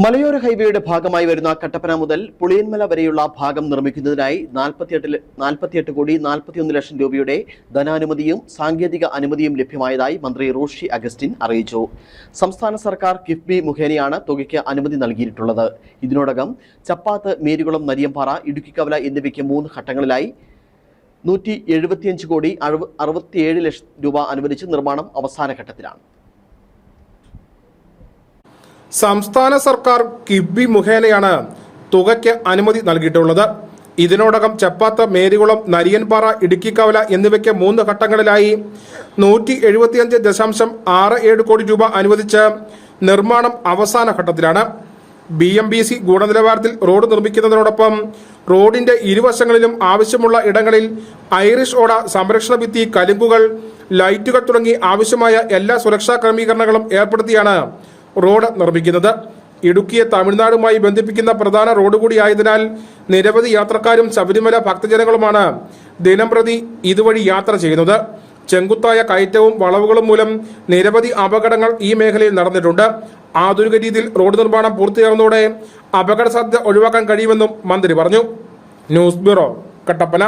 മലയോര ഹൈവേയുടെ ഭാഗമായി വരുന്ന കട്ടപ്പന മുതൽ പുളിയന്മല വരെയുള്ള ഭാഗം നിർമ്മിക്കുന്നതിനായി നാൽപ്പത്തിയെട്ട് നാൽപ്പത്തിയെട്ട് കോടി നാൽപ്പത്തിയൊന്ന് ലക്ഷം രൂപയുടെ ധനാനുമതിയും സാങ്കേതിക അനുമതിയും ലഭ്യമായതായി മന്ത്രി റോഷി അഗസ്റ്റിൻ അറിയിച്ചു. സംസ്ഥാന സർക്കാർ കിഫ്ബി മുഖേനയാണ് തുകയ്ക്ക് അനുമതി നൽകിയിട്ടുള്ളത്. ഇതിനോടകം ചപ്പാത്ത് മേരികുളം നരിയമ്പാറ ഇടുക്കിക്കവല എന്നിവയ്ക്ക് മൂന്ന് ഘട്ടങ്ങളിലായി നൂറ്റി എഴുപത്തിയഞ്ച് കോടി അറുപ അറുപത്തിയേഴ് ലക്ഷം രൂപ അനുവദിച്ച് നിർമ്മാണം അവസാന ഘട്ടത്തിലാണ്. സംസ്ഥാന സർക്കാർ കിബി മുഖേനയാണ് തുകയ്ക്ക് അനുമതി നൽകിയിട്ടുള്ളത്. ഇതിനോടകം ചെപ്പാത്ത മേരികുളം നരിയൻപാറ ഇടുക്കിക്കവല എന്നിവയ്ക്ക് മൂന്ന് ഘട്ടങ്ങളിലായി നൂറ്റി എഴുപത്തിയഞ്ച് ദശാംശം ആറ് ഏഴ് കോടി രൂപ അനുവദിച്ച് നിർമ്മാണം അവസാന ഘട്ടത്തിലാണ്. ബി എം ബി സി ഗുണനിലവാരത്തിൽ റോഡ് നിർമ്മിക്കുന്നതിനോടൊപ്പം റോഡിന്റെ ഇരുവശങ്ങളിലും ആവശ്യമുള്ള ഇടങ്ങളിൽ ഐറിഷ് ഓട സംരക്ഷണ ഭിത്തി കലുങ്കുകൾ ലൈറ്റുകൾ തുടങ്ങി ആവശ്യമായ എല്ലാ സുരക്ഷാ ക്രമീകരണങ്ങളും ഏർപ്പെടുത്തിയാണ് റോഡ് നിർമ്മിക്കുന്നത്. ഇടുക്കിയെ തമിഴ്നാടുമായി ബന്ധിപ്പിക്കുന്ന പ്രധാന റോഡ് കൂടിയായതിനാൽ നിരവധി യാത്രക്കാരും ശബരിമല ഭക്തജനങ്ങളുമാണ് ദിനംപ്രതി ഇതുവഴി യാത്ര ചെയ്യുന്നത്. ചെങ്കുത്തായ കയറ്റവും വളവുകളും മൂലം നിരവധി അപകടങ്ങൾ ഈ മേഖലയിൽ നടന്നിട്ടുണ്ട്. ആധുനിക രീതിയിൽ റോഡ് നിർമ്മാണം പൂർത്തിയാകുന്നതോടെ അപകട സാധ്യത ഒഴിവാക്കാൻ കഴിയുമെന്നും മന്ത്രി പറഞ്ഞു. News bureau Kattappana.